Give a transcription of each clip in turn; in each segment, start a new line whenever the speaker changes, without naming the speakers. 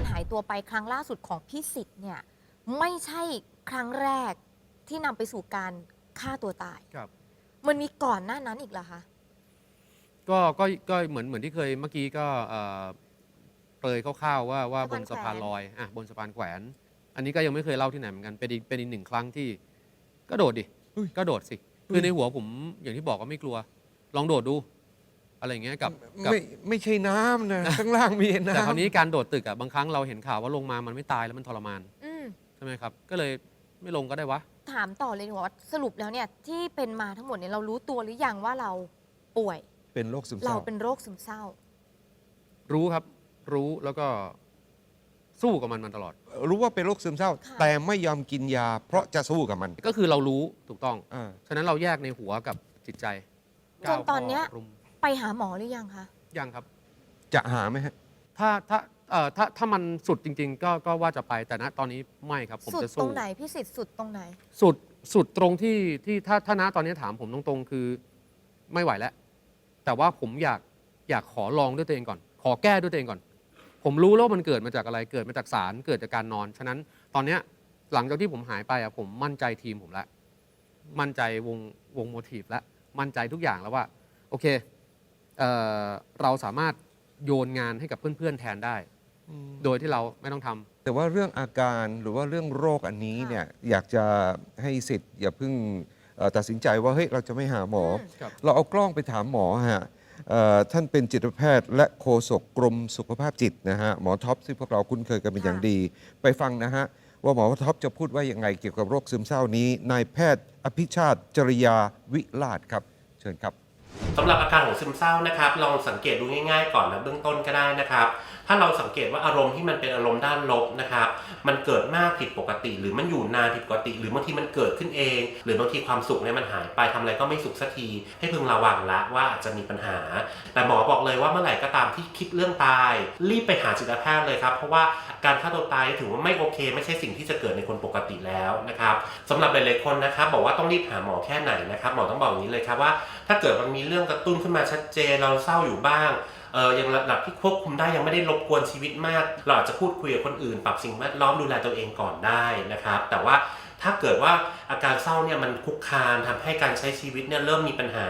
การหายตัวไปครั้งล่าสุดของพี่สิทธิ์เนี่ยไม่ใช่ครั้งแรกที่นำไปสู่การฆ่าตัวตาย
ครับ
มันมีก่อนหน้านั้นอีกเหรอคะ
ก็ก็ก็เหมือนเหมือนที่เคยเมื่อกี้ก็เอ่อเปรยคร่าวๆว่าว่าบ
สะพาน
นสะพาน
แขวน
ลอยอะบนสะพานแขวน อันนี้ก็ยังไม่เคยเล่าที่ไหนเหมือนกันเป็นอีกเป็นอีกหนึ่งครั้งที่ก็โดดดิ
อุ้ย
ก็โดดสิคือในหัวผมอย่างที่บอกว่าไม่กลัว ลองโดดดู อะไรอย่างเงี้ยกับกับ
ไม่ไม่ใช่น้ำนะ ข้างล่างมีน้ำ
แต่คราวนี้การโดดตึกอะบางครั้งเราเห็นข่าวว่าลงมามันไม่ตายแล้วมันทรมาน
อืม
ใช่ไหมครับ ก็เลยไม่ลงก็ได้วะ
ถามต่อเลยดีกว่าว่าสรุปแล้วเนี่ยที่เป็นมาทั้งหมดเนี่ยเรารู้ตัวหรือยังว่าเราป่วย
เป็นโรคซึมเศ
เรา
ร้า
เป็นโรคซึมเศร้า
รู้ครับ รู้แล้วก็สู้กับมันมันตลอด
รู้ว่าเป็นโรคซึมเศร้า
ค่ะ
แต่ไม่ยอมกินยา เพราะจะสู้กับมัน
ก็คือเรารู้ถูกต้อง
อ่า
ฉะนั้นเราแยกในหัวกับจิตใจ
จนตอนเนี้ย
ก้าวข้รุม
ไปหาหมอหรือยังคะ
ยังครับ
จะหาไหมฮะ
ถ้าถ้าเอ่อถ้าถ้ามันสุดจริง ๆ ก็ก็ว่าจะไปแต่ณตอนนี้ไม่ครับผม
สุด
จะ
ตร
สู้
งไหนพี่สิทธิ์สุดตรงไหน
สุดสุดตรงที่ที่ถ้าถ้าณตอนนี้ถามผมตรงๆ คือไม่ไหวแล้ว แต่ว่าผมอยากอยากขอลองด้วยตัวเองก่อน ขอแก้ด้วยตัวเองก่อน ผมรู้แล้ววามันเกิดมาจากอะไรเกิดมาจากสารเกิดจากการนอน ฉะนั้นตอนเนี้ยหลังจากที่ผมหายไปอะผมมั่นใจทีมผมแล้วมั่นใจวงวงโมทีฟแล้วมั่นใจทุกอย่างแล้วว่า โอเค เอ่อเราสามารถโยนงานให้กับเพื่อนๆแทนได้ โดยที่เราไม่ต้องทำ
แต่ว่าเรื่องอาการหรือว่าเรื่องโรคอันนี้
ค่ะ
เนี่ยอยากจะให้สิทธิ์อย่าเพิ่งเอ่อตัดสินใจว่าเฮ้ยเราจะไม่หาหมออ
ม
ครับ
เราเอากล้องไปถามหมอฮะเอ่อท่านเป็นจิตแพทย์ และโฆษกกรมสุขภาพจิตนะฮะหมอท็อปซึ่งพวกเราคุ้นเคยกันเป็นอย่างดี ไปฟังนะฮะว่าหมอท็อปจะพูดว่ายังไงเกี่ยวกับโรคซึมเศร้านี้นายแพทย์อภิชาติจริยาวิลาศครับ เชิญครับ
สำหรับอาการของซึมเศร้านะครับลองสังเกตดูง่าย ๆ ก่อนนะเบื้องต้นก็ได้นะครับ ถ้าเราสังเกตว่าอารมณ์ที่มันเป็นอารมณ์ด้านลบนะครับ มันเกิดมากผิดปกติ หรือมันอยู่นานผิดปกติ หรือบางทีมันเกิดขึ้นเอง หรือบางทีความสุขเนี่ยมันหายไปทำอะไรก็ไม่สุขสักที ให้พึงระวังละว่าอาจจะมีปัญหา แต่หมอบอกเลยว่าเมื่อไหร่ก็ตามที่คิดเรื่องตาย รีบไปหาจิตแพทย์เลยครับ เพราะว่าการฆ่าตัวตายถือว่าไม่โอเค ไม่ใช่สิ่งที่จะเกิดในคนปกติแล้วนะครับสำหรับหลายๆคนนะครับบอกว่าต้องรีบหาหมอแค่ไหนนะครับหมอต้องบอกอย่างนี้เลยครับว่า ถ้าเกิดมันมีเรื่องกระตุ้นขึ้นมาชัดเจน เราเศร้าอยู่บ้างเออยังระดับที่ควบคุมได้ยังไม่ได้รบกวนชีวิตมาก เราอาจจะพูดคุยกับคนอื่น ปรับสิ่งแวดล้อมดูแลตัวเองก่อนได้นะครับ แต่ว่าถ้าเกิดว่า อาการเศร้าเนี่ยมันคุกคามทำให้การใช้ชีวิตเนี่ยเริ่มมีปัญหา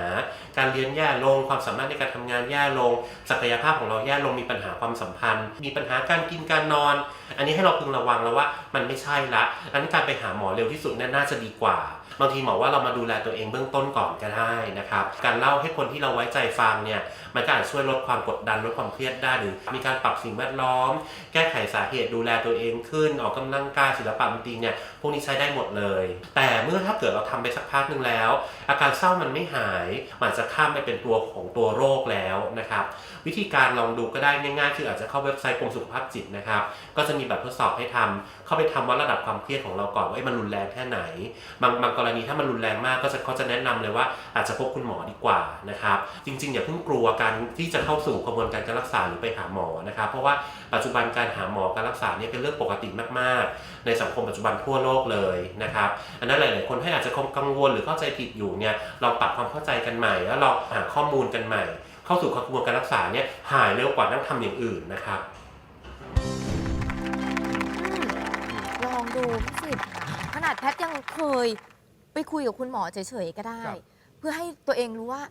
การเรียนแย่ลง ความสามารถในการทำงานแย่ลง ศักยภาพของเราแย่ลงมีปัญหาความสัมพันธ์ มีปัญหาการกินการนอน อันนี้ให้เราพึงระวังแล้วว่ามันไม่ใช่ละอันนั้นการไปหาหมอเร็วที่สุดน่าจะดีกว่าบางทีหมอว่าเรามาดูแลตัวเองเบื้องต้นก่อนก็ได้นะครับ การเล่าให้คนที่เราไว้ใจฟังเนี่ยมันก็อาจช่วยลดความกดดันลดความเครียดได้หรือมีการปรับสิ่งแวดล้อม แก้ไขสาเหตุดูแลตัวเองขึ้น ออกกำลังกายศิลปะดนตรีเนี่ยพวกนี้ใช้ได้หมดเลย แต่เมื่อถ้าเกิดเราทำไปสักพักหนึ่งแล้ว อาการเศร้ามันไม่หายมันจจะข้ามไปเป็นตัวของตัวโรคแล้วนะครับ วิธีการลองดูก็ได้ง่ายๆ คืออาจจะเข้าเว็บไซต์กรมสุขภาพจิตนะครับ ก็จะมีแบบทดสอบให้ทำ เข้าไปทำว่าระดับความเครียดของเราก่อนว่ามันรุนแรงแค่ไหน บางบางกรณีถ้ามันรุนแรงมากก็จะเขาจะแนะนำเลยว่าอาจจะพบคุณหมอดีกว่านะครับ จริง ๆ อย่าเพิ่งกลัวการที่จะเข้าสู่กระบวนการการรักษาหรือไปหาหมอนะครับ เพราะว่าปัจจุบันการหาหมอการรักษาเนี่ยเป็นเรื่องปกติมาก ๆ ในสังคมปัจจุบันทั่วโลกเลยนะครับ อันนั้นหลาย ๆ คนให้อาจจะกังวลหรือเข้าใจผิดอยู่เนี่ยลองปรับความเข้าใจกันใหม่ แล้วลองหาข้อมูลกันใหม่ เข้าสู่กระบวนการรักษาเนี่ยหายเร็วกว่านั่งทำอย่างอื่นนะครับ
ดูพี่สิทธิ์ขนาดแพทย์ยังเคยไปคุยกับคุณหมอเฉยๆก็ได้
ครับ
เพื่อให้ตัวเองรู้ว่า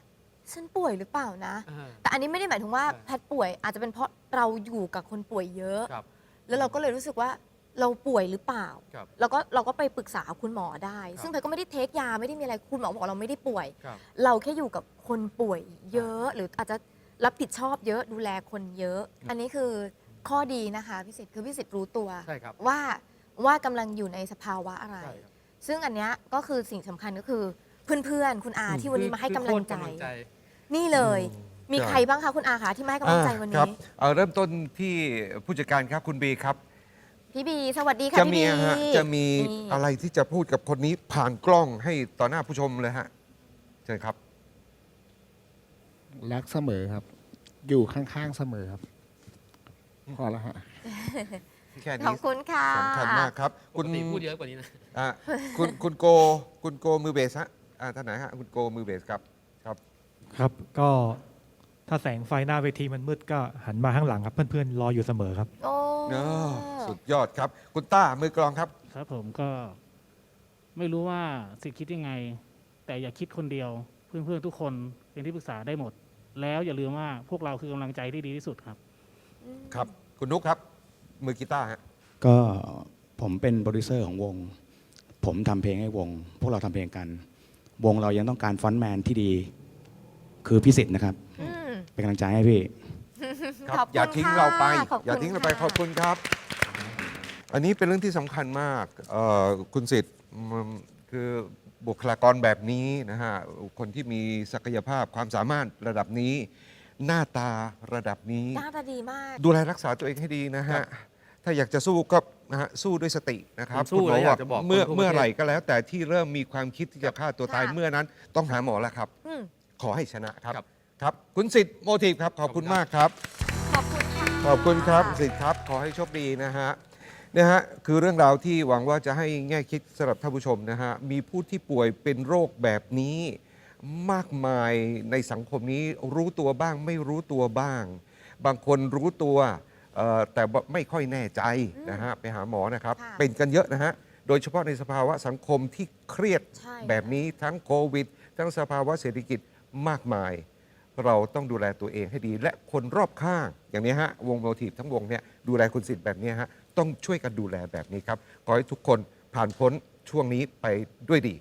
ฉันป่วยหรือเปล่านะแต่อันนี้ไม่ได้หมายถึงว่า
ใช่
แพทย์ป่วยอาจจะเป็นเพราะเราอยู่กับคนป่วยเยอะ
ครับ
แล้วเราก็เลยรู้สึกว่าเราป่วยหรือเปล่า
ครับ
แล้วก็เราก็ไปปรึกษาคุณหมอได้
ครับ
ซึ่งแพทย์ก็ไม่ได้เทคยาไม่ได้มีอะไรคุณหมอบอกเราไม่ได้ป่วย
ครับ
เราแค่อยู่กับคนป่วยเยอะ หรืออาจจะรับผิดชอบเยอะดูแลคนเยอะ อันนี้คือข้อดีนะคะพี่สิทธิ์คือพี่สิทธิ์รู้ตัว
ใช่ครับ
ว่า ว่ากำลังอยู่ในสภาวะอะไร
ใช่ครับ
ซึ่งอันเนี้ยก็คือสิ่งสำคัญก็คือเพื่อนๆ คุณอาที่วันนี้มาให้กำลังใจ
คือโคตรกำลังใจ
นี่เลย
อืม
มี
ครับ
ใครบ้างคะคุณอาคะที่มาให้กำลังใจวัน
ครั
นี้
เอาเริ่มต้นที่ผู้จัดการครับคุณบีครับ
พี่บี สวัสดีค่ะ
จะ
พี่
มี
บี
ฮะจะมี
นี่
อะไรที่จะพูดกับคนนี้ผ่านกล้องให้ต่อหน้าผู้ชมเลยฮะเชิญครับ
รักเสมอครับ อยู่ข้างๆเสมอครับ พอแล้วฮะ
แค่
ขอ
นี้
บคุณค่ะ
สำคัญมากครับ
ปกติพูดเยอะกว่านี้นะ
อะคุณคุณโกคุณโกมือเบสฮะอ่าท่านไหนฮะคุณโกมือเบสครับครับ
ครับก็ถ้าแสงไฟหน้าเวทีมันมืดก็หันมาข้างหลังครับ เพื่อนๆ รออยู่เสมอครับ
โอ้
เนอะยอดครับ คุณต้ามือกลองครับ
ครับผมก็ไม่รู้ว่าสิทธิ์คิดยังไง แต่อย่าคิดคนเดียว เพื่อนๆทุกคนเป็นที่ปรึกษาได้หมด แล้วอย่าลืมว่าพวกเราคือกำลังใจที่ดีที่สุดครับ
ครับ คุณนุกครับ มือกีตาร์ฮะ
ก็ผมเป็นโปรดิวเซอร์ของวง ผมทำเพลงให้วง พวกเราทำเพลงกัน วงเรายังต้องการฟรอนต์แมนที่ดี คือพิสิทธิ์นะครับ
อืม
เป็นกำลังใจให้พี่
ครับ
ขอบคุณ
อย่าทิ้ง
ค่ะ
เราไป
ขอบคุณ
อย่าทิ้งเราไป
ค่ะ
ขอบคุณครับ อันนี้เป็นเรื่องที่สำคัญมากเอ่อคุณสิทธิ์มันคือบุคลากรแบบนี้นะฮะคนที่มีศักยภาพความสามารถระดับนี้ หน้าตาระดับนี้
หน้าตาดีมาก
ดูแลรักษาตัวเองให้ดีนะฮะ ถ้าอยากจะสู้ก็นะฮะสู้ด้วยสตินะครับ
ผมสู้
คุณหม
แล้วอยากจะบอก
เมื่อ
คนทั่วประเทศ
เมื่อไหร่ก็แล้ว แต่ที่เริ่มมีความคิดที่จะฆ่าตัวตาย
ค่ะ
เมื่อนั้น ต้องหาหมอแล้วครับ
อืม
ขอให้ชนะครับ
ครับ
ครับ คุณสิทธิ์โมทีฟครับ ขอบคุณมากครับ
ขอบคุณค่ะ
ขอบคุณครับสิทธิ์ครับ ขอให้โชคดีนะฮะนะฮะคือเรื่องราวที่หวังว่าจะให้แง่คิดสำหรับท่านผู้ชมนะฮะมีผู้ที่ป่วยเป็นโรคแบบนี้ มากมายในสังคมนี้รู้ตัวบ้างไม่รู้ตัวบ้าง บางคนรู้ตัว เอ่อแต่ว่าไม่ค่อยแน่ใจนะฮะไปหาหมอนะครับ
ค่ะ
เป็นกันเยอะนะฮะ โดยเฉพาะในสภาวะสังคมที่เครียด
ใช่
แบบนี้ทั้งโควิด ทั้งสภาวะเศรษฐกิจมากมาย เราต้องดูแลตัวเองให้ดี และคนรอบข้างอย่างนี้ฮะวงโมทีฟทั้งวงเนี่ยดูแลคุณสิทธิ์แบบนี้ฮะต้องช่วยกันดูแลแบบนี้ครับขอให้ทุกคนผ่านพ้นช่วงนี้ไปด้วยดี